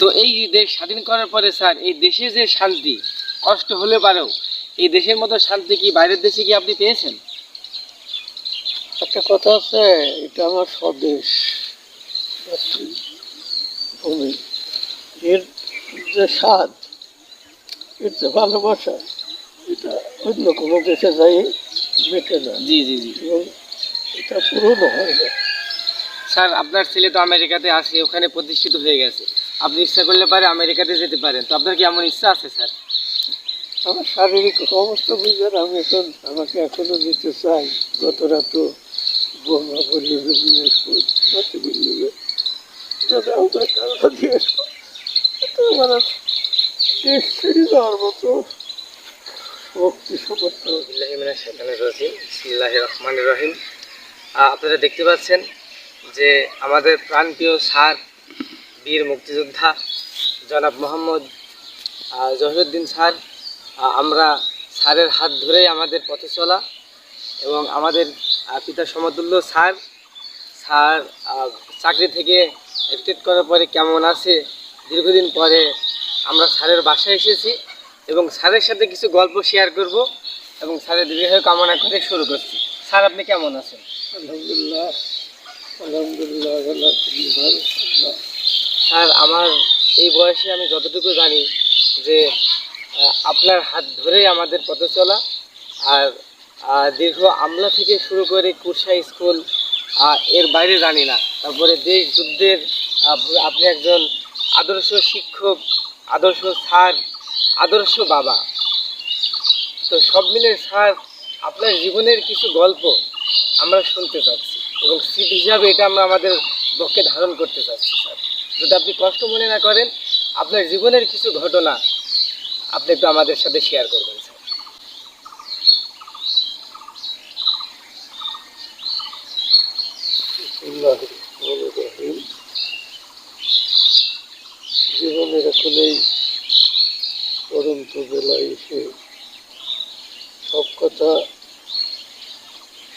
তো এই দেশ স্বাধীন করার পরে স্যার এই দেশে যে শান্তি কষ্ট হলে পারেও এই দেশের মতো শান্তি কি বাইরের দেশে কি আপনি পেয়েছেন? একটা কথা আছে এটা আমার স্বদেশ ভূমি। এর যে স্বাদ এর যে ভালোবাসা এটা অন্য কোনো দেশে যাই মেটে না। জি জি জি। এবং এটা পুরনো হয় না স্যার আপনার ছেলে তো আমেরিকাতে আছে ওখানে প্রতিষ্ঠিত হয়ে গেছে। আপনি ইচ্ছা করলে পারে আমেরিকাতে যেতে পারেন। তো আপনার কি এমন ইচ্ছা আছে স্যার? আমার শারীরিক অবস্থা বুঝবেন আমি এখন আমাকে এখনও নিতে চাই। গত রাত বোমা বললে বিজনেস করতে বললে দাদা আমরা কারণটা দিয়ে আসব আমার আর দেশ ছেড়ে যাওয়ার মতো শক্তি সমর্থ রহমান রহিম। আপনারা দেখতে পাচ্ছেন যে আমাদের প্রাণপ্রিয় স্যার বীর মুক্তিযোদ্ধা জনাব মোহাম্মদ জহিরুদ্দিন স্যার। আমরা স্যারের হাত ধরেই আমাদের পথে চলা এবং আমাদের পিতা সমতুল্য স্যার স্যার চাকরি থেকে রিটায়ার করার পরে কেমন আছে, দীর্ঘদিন পরে আমরা স্যারের বাসায় এসেছি এবং স্যারের সাথে কিছু গল্প শেয়ার করব এবং স্যারের দীর্ঘ কামনা করে শুরু করছি। স্যার, আপনি কেমন আছেন? আলহামদুলিল্লাহ আলহামদুলিল্লাহ আল্লাহ তুমি ভালো আল্লাহ স্যার, আমার এই বয়সে আমি যতটুকু জানি যে আপনার হাত ধরেই আমাদের পথে চলা, আর দীর্ঘ আমলা থেকে শুরু করে কুরসা স্কুলের বাইরে জানি না। তারপরে দেশ যুদ্ধের আপনি একজন আদর্শ শিক্ষক, আদর্শ স্যার, আদর্শ বাবা। তো সব মিলে স্যার, আপনার জীবনের কিছু গল্প আমরা শুনতে চাচ্ছি এবং স্মৃতি হিসাবে এটা আমরা আমাদের পক্ষে ধারণ করতে চাচ্ছি, স্যার। যদি আপনি কষ্ট মনে না করেন, আপনার জীবনের কিছু ঘটনা আপনি একটু আমাদের সাথে শেয়ার করবেন স্যার জীবনের এখন এই বেলায় এসে সব কথা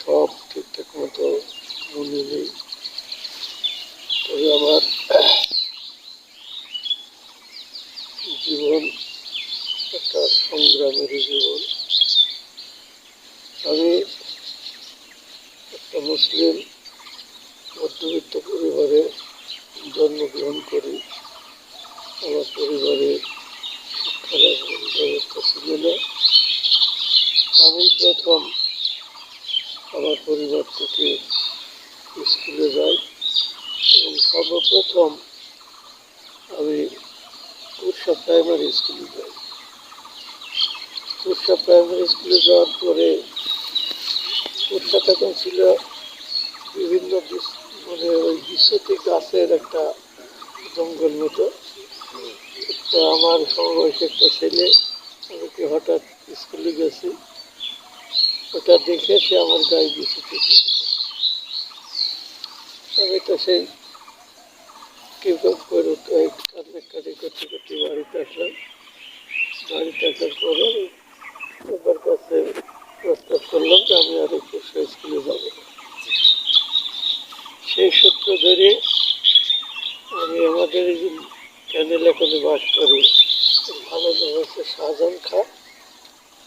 সব ঠিকঠাক মতো মনে নেই। তবে আমার জীবন একটা সংগ্রামের জীবন। আমি একটা মুসলিম মধ্যবিত্ত পরিবারে জন্মগ্রহণ করি। আমার পরিবারে শিক্ষার ব্যবস্থা ছিল না। আমি প্রথম আমার পরিবার থেকে স্কুলে যাই এবং সর্বপ্রথম আমি কুরসা প্রাইমারি স্কুলে যাই। কুরসা প্রাইমারি স্কুলে যাওয়ার পরে কুরসা তখন ছিল বিভিন্ন মানে ওই বিশ্বতি গাছের একটা জঙ্গল মতো। তো আমার সমবয়সী একটা ছেলে আমাকে হঠাৎ স্কুলে গেছি। ওটা দেখে সে আমার গায়ে বিশ্বতি আমি তো সেই কেউ করে কান্নাকাটি করতে করতে বাড়িতে আসলাম। বাড়িতে আসার পরে ওদের কাছে প্রস্তাব করলাম যে আমি আর একটু স্কুলে যাব। সেই সূত্র ধরে আমি আমাদের এই যে ক্যানেল এখানে বাস করি। ভালো হচ্ছে শাহজাহান খা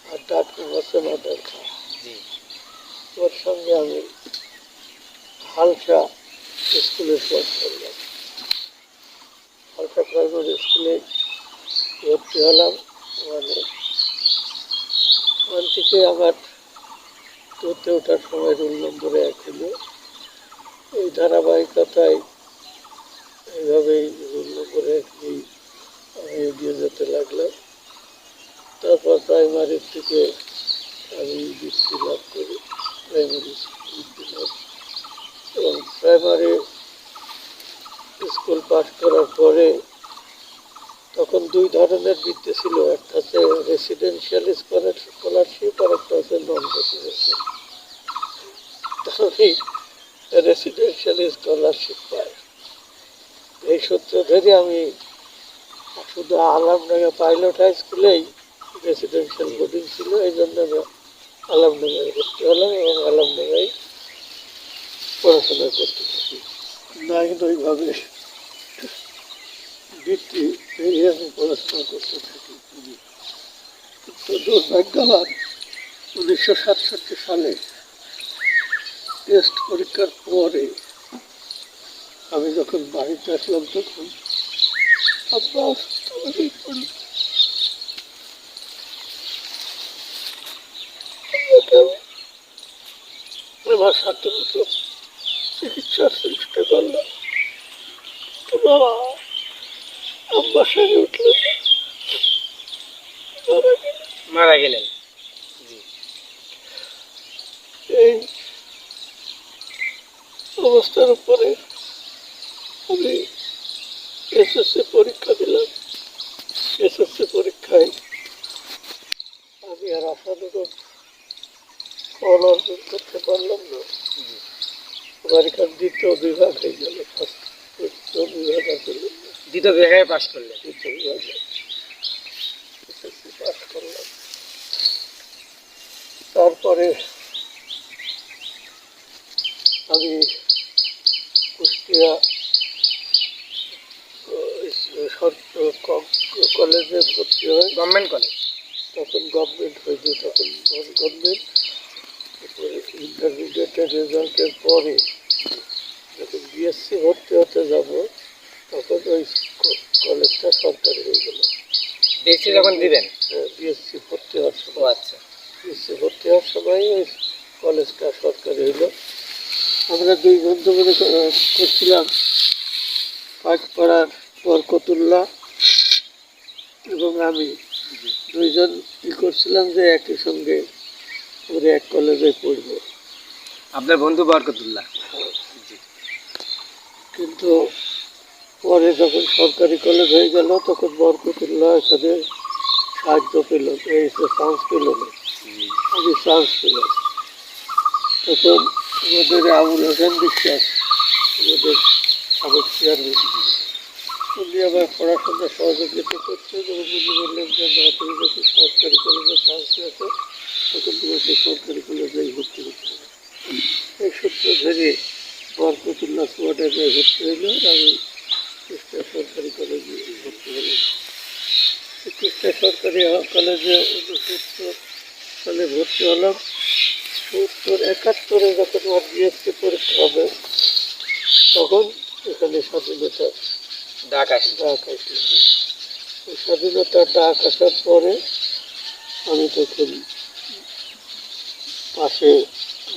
আর ডাক নাম হচ্ছে মাদার খা। ওর সঙ্গে আমি হালসা স্কুলে পড় করলাম। হালসা প্রাইমারি স্কুলে ভর্তি হলাম। মানে ওখান থেকে আবার তুলতে ওঠার সময় রোল নম্বরে এক হলো। এই ধারাবাহিকতায় এইভাবেই রোল নম্বরে একই আমি এগিয়ে যেতে লাগলাম। তারপর প্রাইমারি থেকে আমি বৃত্তি লাভ করি প্রাইমারি বৃত্তি লাভ এবং প্রাইমারি স্কুল পাস করার পরে তখন দুই ধরনের বৃত্তি ছিল। একটা হচ্ছে রেসিডেন্সিয়াল স্কলারশিপ আর একটা হচ্ছে নন রেসিডেন্সিয়াল রেসিডেন্সিয়াল স্কলারশিপ পাই এই সূত্র ধরে আমি শুধু আলামডাঙ্গা পাইলট হাই স্কুলেই রেসিডেন্সিয়াল বোর্ডিং ছিল। এই জন্য আমি আলামডাঙ্গায় ভর্তি হলাম এবং আলামডাঙ্গায় পড়াশোনা করতে থাকি। নাইন ওইভাবে বৃত্তি পেয়ে আমি পড়াশোনা করতে থাকি তো দুর্ভাগ্যবান, উনিশশো সাতষট্টি সালে টেস্ট পরীক্ষার পরে আমি যখন বাড়িতে আসলাম তখন। আমার সাথে চিকিৎসার চেষ্টা করলাম বাবা আব্বা সেরে উঠল। মারা গেল। গেলেন এই অবস্থার উপরে আমি এসএসসি পরীক্ষা দিলাম। এসএসসি পরীক্ষায় আমি আর আশানুরূপ ফল অর্জন করতে পারলাম না। আমার এখানে দ্বিতীয় বিভাগ হয়ে গেল ফার্স্ট দ্বিতীয় বিভাগ না। দ্বিতীয় বিভাগে পাশ করলেন। পাস করলাম তারপরে আমি কুষ্টিয়া কলেজে ভর্তি হই। Government college? তখন গভর্নমেন্ট হয়েছে তখন গভর্নমেন্ট। ইন্টারমিডিয়েটের রেজাল্টের পরে যখন বিএসসি ভর্তি হতে যাব তখন ওই কলেজটা সরকারি হয়ে গেল। বিএসসি যখন দিবেন? বিএসসি ভর্তি হওয়ার সময়। আচ্ছা। বিএসসি ভর্তি হওয়ার সময় ওই কলেজটা সরকারি হইল। আমরা দুই বন্ধু মিলে করছিলাম। পাঁচপাড়ার বরকতুল্লাহ এবং আমি। দুইজন কি করছিলাম যে একই সঙ্গে ওরে এক কলেজে পড়ব। আপনার বন্ধু বরকতুল্লাহ কিন্তু পরে যখন সরকারি কলেজ হয়ে গেল, তখন বরকতুল্লাহ এখানে সাহায্য পেল, এই চান্স পেল না। আমি চান্স পেলাম তখন আমাদের আবুল হোসেন বিশ্বাস, আমাদের সাবেক চেয়ারম্যান উনি আমার পড়াশোনা সহযোগিতা করছে এবং উনি বললেন যে, না, তুমি যখন সরকারি কলেজে চান্স পেয়েছ তখন তোমাকে সরকারি কলেজেই ভর্তি করতে হবে। এই সূত্র ধরে বরকতুল্লাহ সোয়াডারে ভর্তি হইল আমি কুষ্টিয়া সরকারি কলেজে ভর্তি এই কুষ্টিয়া সরকারি কলেজে উনসত্তর সালে ভর্তি হলাম সত্তর একাত্তরে যখন আমার বিএসসি পরীক্ষা হবে তখন এখানে স্বাধীনতা ডাক আসি ডাক আসলো ওই স্বাধীনতার ডাক আসার পরে আমি তখন পাশে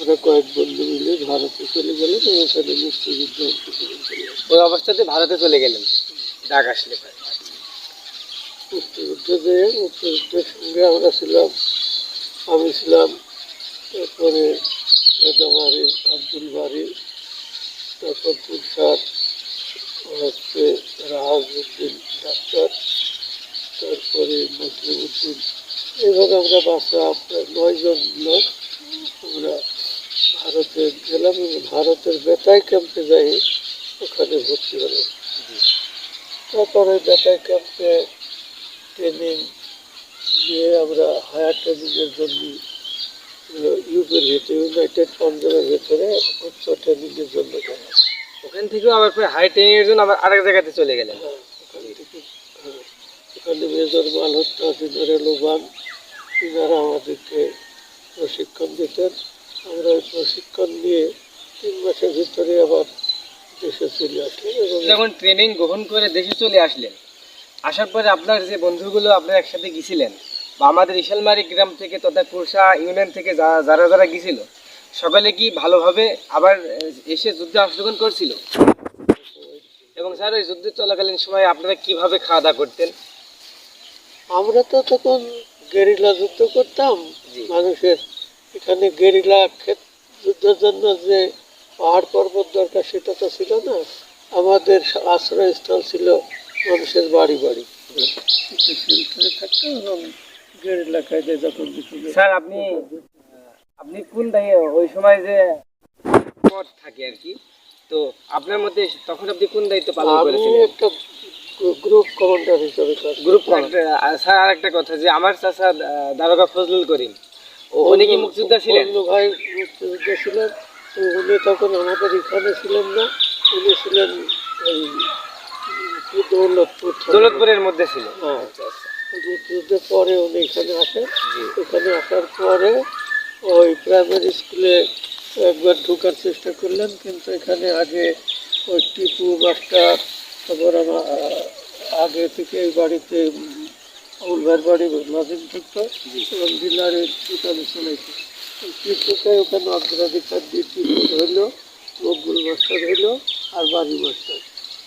আমরা কয়েক বন্ধু মিলে ভারতে চলে গেলাম এবং এখানে মুক্তিযুদ্ধ ওই অবস্থাতে ভারতে চলে গেলেন ডাক আসলে। মুক্তিযুদ্ধ যেয়ে মুক্তিযুদ্ধের সঙ্গে আমরা ছিলাম আমি ছিলাম তারপরে বেদামারি আব্দুল বাড়ি তারপর তুষার হচ্ছে রাহাজউদ্দিন ডাক্তার তারপরে মুসলিম উদ্দিন এইভাবে আমরা বাসা প্রায় নয়জন লোক আমরা ভারতে গেলাম ভারতের বেতাই ক্যাম্পে যাই ওখানে ভর্তি হলাম। তারপরে বেতাই ক্যাম্পে ট্রেনিং দিয়ে আমরা হায়ার ট্রেনিংয়ের জন্য ইউপের ভিতরে ইউনাইটেড পাঞ্জাবের ভেতরে উচ্চ ট্রেনিংয়ের জন্য গেলাম। ওখান থেকেও আবার পরে হাই ট্রেনিং এর জন্য আবার আরেক জায়গাতে চলে গেলেন। হ্যাঁ, হ্যাঁ, ওখানে মেজর মালহোত্রা জেনারেল ওবান তিনারা আমাদেরকে প্রশিক্ষণ দিতেন। আমরা ওই প্রশিক্ষণ নিয়ে তিন মাসের ভিতরে আবার দেশে চলে আসলাম এবং যখন ট্রেনিং গ্রহণ করে দেশে চলে আসলেন আসার পরে আপনার যে বন্ধুগুলো আপনারা একসাথে গেছিলেন বা আমাদের ইশালমারি গ্রাম থেকে তথা কুরসা ইউনিয়ন থেকে যা- যারা যারা গেছিল সকলে কি ভালোভাবে আবার এসে যুদ্ধে অংশগ্রহণ করছিল? এবং স্যার ওই যুদ্ধ চলাকালীন সময় আপনারা কীভাবে খাওয়া দাওয়া করতেন? আমরা তো তখন গেরিলা যুদ্ধ করতাম মানুষের এখানে গেরিলা যুদ্ধের জন্য যে পাহাড় পর্বত দরকার সেটা তো ছিল না। আমাদের আশ্রয়স্থল ছিল মানুষের বাড়ি বাড়ি। শেল্টারে এবং গেরিলা কাজে যখন স্যার আপনি আপনি কোন ওই সময় যে পদ থাকে আর কি তো আপনার মধ্যে তখন আপনি কোন দায়িত্ব পালন করেছিলেন? একটা গ্রুপ কমান্ডার হিসেবে গ্রুপ। স্যার আর একটা কথা যে আমার আহ, দারোগা ফজলুল করিম উনি কি মুক্তিযোদ্ধা ছিলেন? ভাই মুক্তিযোদ্ধা ছিলেন। উনি তখন আমাদের এখানে ছিলেন না। উনি ছিলেন ওই দৌলতপুর দৌলতপুরের মধ্যে ছিল হ্যাঁ। আচ্ছা আচ্ছা। মুক্তিযুদ্ধের পরে উনি এখানে আসেন। এখানে আসার পরে ওই প্রাইমারি স্কুলে একবার ঢোকার চেষ্টা করলেন কিন্তু এখানে আগে ওই টিপু মাস্টার তারপর আমার আগে থেকে এই বাড়িতে উলভার বাড়ি নাজিম থাকতো এবং টিপুকে ওখানে অগ্রাধিকার দিয়ে টিপু হইল মকবুল মাস্টার হইল আর বাড়ি মাস্টার।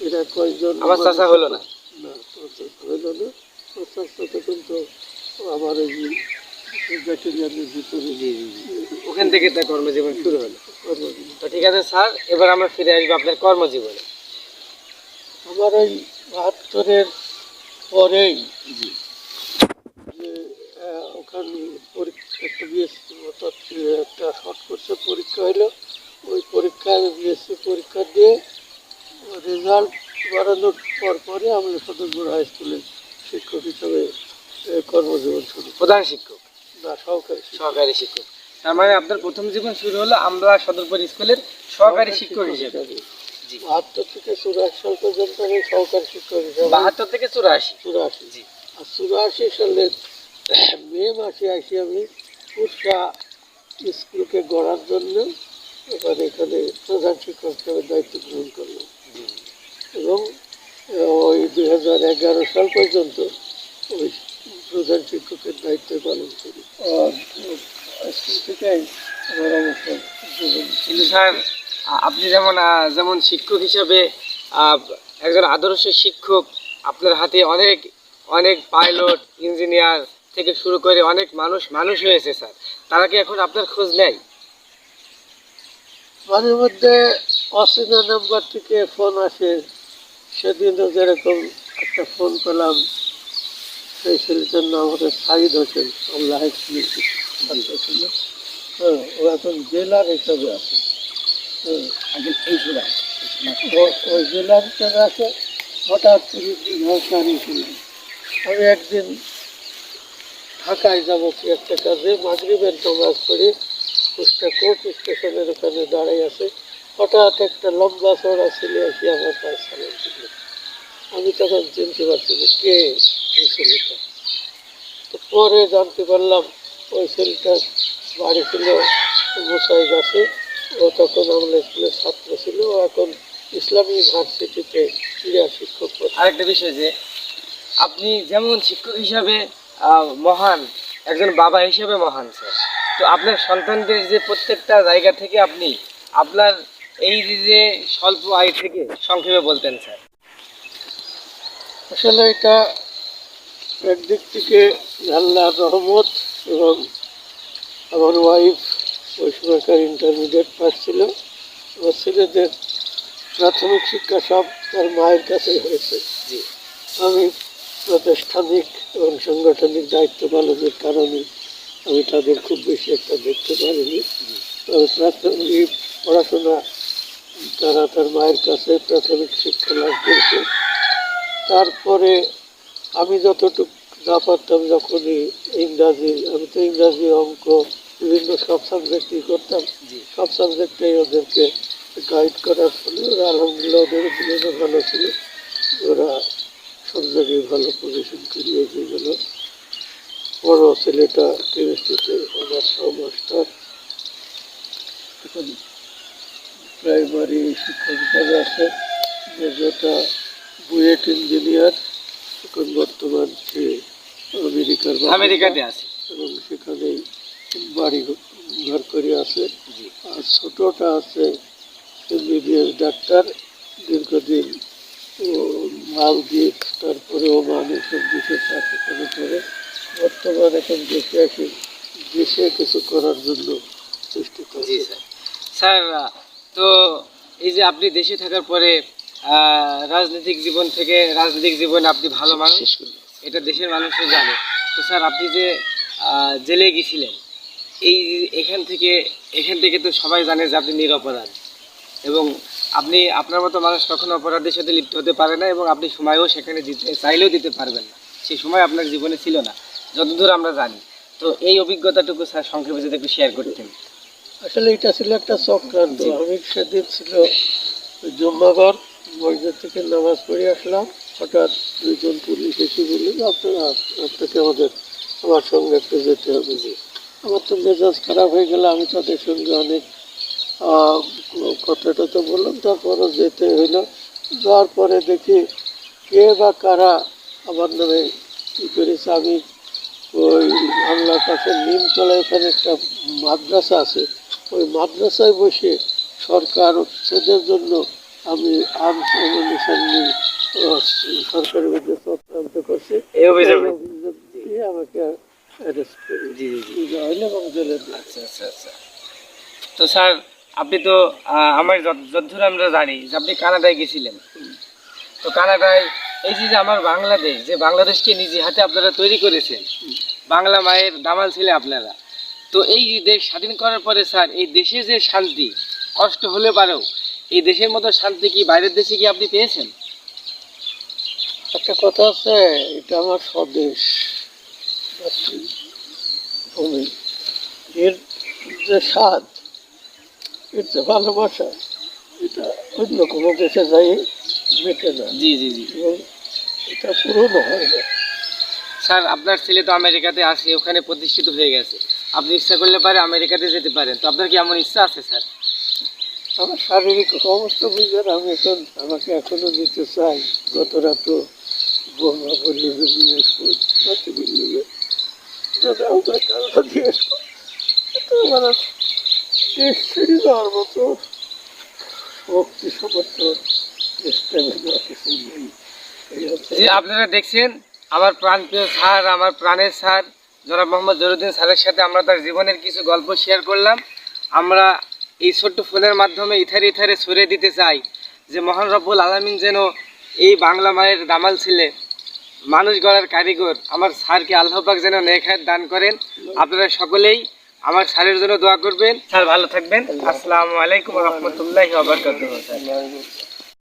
এরা কয়েকজন আমার চাচা হলো না? না হইল না। চাচা আমার এই ওখান থেকে তার কর্মজীবন শুরু হলো। তো ঠিক আছে স্যার এবার আমরা ফিরে আসব আপনার কর্মজীবনে। আমার ওই বাহাত্তরের পরেই পরীক্ষা একটা বিএসসি একটা শর্ট কোর্সের পরীক্ষা হলো ওই পরীক্ষায় আমি বিএসসি পরীক্ষা দিয়ে রেজাল্ট বাড়ানোর পর পরে আমি সদরপুর হাই স্কুলে শিক্ষক হিসাবে কর্মজীবন শুরু। প্রধান শিক্ষক? না সহকারী। সহকারী শিক্ষক। তার মানে আপনার প্রথম জীবন শুরু হলো আমরা সদরপুর স্কুলের সহকারী শিক্ষক হিসেবে। জি। বাহাত্তর থেকে চুরাশি সাল পর্যন্ত আমি সহকারী শিক্ষক হিসাবে। বাহাত্তর থেকে চুরাশি। চুরাশি। জি। আর চুরাশি সালের মে মাসে আসি আমি কুরসা স্কুলকে গড়ার জন্য। এবার এখানে প্রধান শিক্ষক হিসেবে দায়িত্ব গ্রহণ করলাম। এবং ওই দুই হাজার এগারো সাল পর্যন্ত ওই প্রধান শিক্ষকের দায়িত্ব পালন করি। স্কুল থেকেই আমার অবসর কিন্তু স্যার আপনি যেমন যেমন শিক্ষক হিসাবে একজন আদর্শ শিক্ষক আপনার হাতে অনেক অনেক পাইলট ইঞ্জিনিয়ার থেকে শুরু করে অনেক মানুষ মানুষ হয়েছে স্যার। তারা কি এখন আপনার খোঁজ নেয়? মাঝে মধ্যে অচেনা নাম্বার থেকে ফোন আসে। সেদিনও যেরকম একটা ফোন পেলাম সেই ছেলেটার নাম হচ্ছে সাইদ হোসেন আল্লাহ ছাত্র ছিল। হ্যাঁ ও এখন জেলার হিসাবে আছে। হ্যাঁ। ওই জেলার হিসাবে আছে। হঠাৎ করে আমি একদিন ঢাকায় যাব কি একটা কাজে, মাগরিবের নামাজ পড়ে কুষ্টা কোর্ট স্টেশনের ওখানে দাঁড়াই আছে। হঠাৎ একটা লম্বা চড়া ছেলে আসি আমার পায়ে সালাম দিল আমি তখন চিনতে পারছি যে কে এই ছেলেটা। তো পরে জানতে পারলাম ওই ছেলেটার বাড়ি ছিল মোসাই গাছে। ও তখন আমাদের স্কুলের ছাত্র ছিল। এখন ইসলামী ইউনিভার্সিটিতে ক্রীড়া শিক্ষক আরেকটা বিষয় যে, আপনি যেমন শিক্ষক হিসাবে মহান একজন বাবা হিসেবে মহান স্যার। তো আপনার সন্তানদের যে প্রত্যেকটা জায়গা থেকে আপনি আপনার এই যে স্বল্প আয় থেকে সংক্ষেপে বলতেন স্যার। আসলে এটা একদিক থেকে আল্লাহর রহমত এবং আমার ওয়াইফ ওই সময়কার ইন্টারমিডিয়েট পাস ছিল। আমার ছেলেদের প্রাথমিক শিক্ষা সব তার মায়ের কাছেই হয়েছে। আমি প্রাতিষ্ঠানিক এবং সাংগঠনিক দায়িত্ব পালনের কারণে আমি তাদের খুব বেশি একটা দেখতে পারিনি। তবে প্রাথমিক পড়াশোনা তারা তার মায়ের কাছে প্রাথমিক শিক্ষা লাভ করেছে। তারপরে আমি যতটুকু না পারতাম যখনই ইংরাজি আমি তো ইংরাজি অঙ্ক বিভিন্ন সব সাবজেক্টই করতাম। সব সাবজেক্টেই ওদেরকে গাইড করার ফলে ওরা আলহামদুলিল্লাহ ওদের দুজনে ভালো ছিল। ওরা সব জায়গায় ভালো পজিশন করিয়ে দিয়ে গেল। বড় ছেলেটা কেমিস্ট্রিতে অনার্স মাস্টার এখন প্রাইমারি শিক্ষক হিসাবে আছে। মেজোটা বুয়েট ইঞ্জিনিয়ার এখন বর্তমান সে আমেরিকার আমেরিকাতে আছে। এবং সেখানেই বাড়ি ঘর করে আছে। আর ছোটটা আছে এমবিবিএস ডাক্তার দীর্ঘদিন ও মালদ্বীপ তারপরে ওমান এসব দেশে চাকরি করে পরে বর্তমান এখন দেশে আসে দেশে কিছু করার জন্য চেষ্টা করছে। স্যার। স্যার তো এই যে আপনি দেশে থাকার পরে রাজনৈতিক জীবন থেকে রাজনৈতিক জীবনে আপনি ভালো মানুষ? এটা দেশের মানুষও জানে। তো স্যার আপনি যে জেলে গেছিলেন এই এখান থেকে এখান থেকে তো সবাই জানে যে আপনি নিরপরাধ এবং আপনি আপনার মতো মানুষ কখনো অপরাধের সাথে লিপ্ত হতে পারে না এবং আপনি সময়ও সেখানে দিতে চাইলেও দিতে পারবেন না। সেই সময় আপনার জীবনে ছিল না যতদূর আমরা জানি। তো এই অভিজ্ঞতাটুকু স্যার সংক্ষেপে যদি একটু শেয়ার করতেন। আসলে এটা ছিল একটা চক্রান্ত। আমি সেদিন ছিল জুম্মাবার মসজিদ থেকে নামাজ পড়ে আসলাম। হঠাৎ দুইজন পুলিশ এসে বলল আপনারা আপনাকে আমাদের আমার সঙ্গে একটু যেতে হবে। যে আমার তো মেজাজ খারাপ হয়ে গেলে। আমি তাদের সঙ্গে অনেক কথাটা তো বললাম তারপরও যেতে হইল। যাওয়ার পরে দেখি কে বা কারা আমার নামে কী করেছে আমি ওই বাংলার পাশে নিমতলায় ওখানে একটা মাদ্রাসা আছে। ওই মাদ্রাসায় বসে সরকার উচ্ছেদের জন্য আমি অ্যামিউনিশন নিয়ে সরকারের বিরুদ্ধে চক্রান্ত করছি। দিয়ে আমাকে অ্যারেস্ট করে জেলে। আচ্ছা আচ্ছা আচ্ছা। তো স্যার আপনি তো আমার যতদূর আমরা জানি যে আপনি কানাডায় গেছিলেন। তো কানাডায় এই যে যে আমার বাংলাদেশ যে বাংলাদেশকে নিজে হাতে আপনারা তৈরি করেছেন বাংলা মায়ের দামাল ছেলে আপনারা। তো এই দেশ স্বাধীন করার পরে স্যার এই দেশে যে শান্তি কষ্ট হলে পারেও এই দেশের মতো শান্তি কি বাইরের দেশে কি আপনি পেয়েছেন? একটা কথা আছে এটা আমার স্বদেশ। ভূমি এর যে স্বাদ যে ভালোবাসা এটা অন্য কোনো দেশে যাই মেটে না জি জি জি। এটা পুরনো হয় না স্যার আপনার ছেলে তো আমেরিকাতে আসে ওখানে প্রতিষ্ঠিত হয়ে গেছে। আপনি ইচ্ছা করলে পারে আমেরিকাতে যেতে পারেন। তো আপনার কি এমন ইচ্ছা আছে স্যার? আমার শারীরিক অবস্থা বুঝবেন আমি এখন আমাকে এখনও নিতে চাই। গত রাত বোমা বললে বিজনেস করতে বললে আমার শক্তি আপনারা দেখছেন, আমার প্রাণপ্রিয় স্যার, আমার প্রাণের স্যার, জনাব মোহাম্মদ জরুদ্দিন স্যারের সাথে আমরা তার জীবনের কিছু গল্প শেয়ার করলাম। আমরা এই ছোট্ট ফোনের মাধ্যমে ইথারে ইথারে ছড়িয়ে দিতে চাই যে, মহান রব্বুল আলমিন যেন এই বাংলা মায়ের দামাল ছিলে, মানুষ গড়ার কারিগর, আমার স্যারকে আল্লাহ পাক যেন নেখায় দান করেন। আপনারা সকলেই আমার স্যারের জন্য দোয়া করবেন। স্যার ভালো থাকবেন। আসসালামু আলাইকুম রহমতুল্লাহ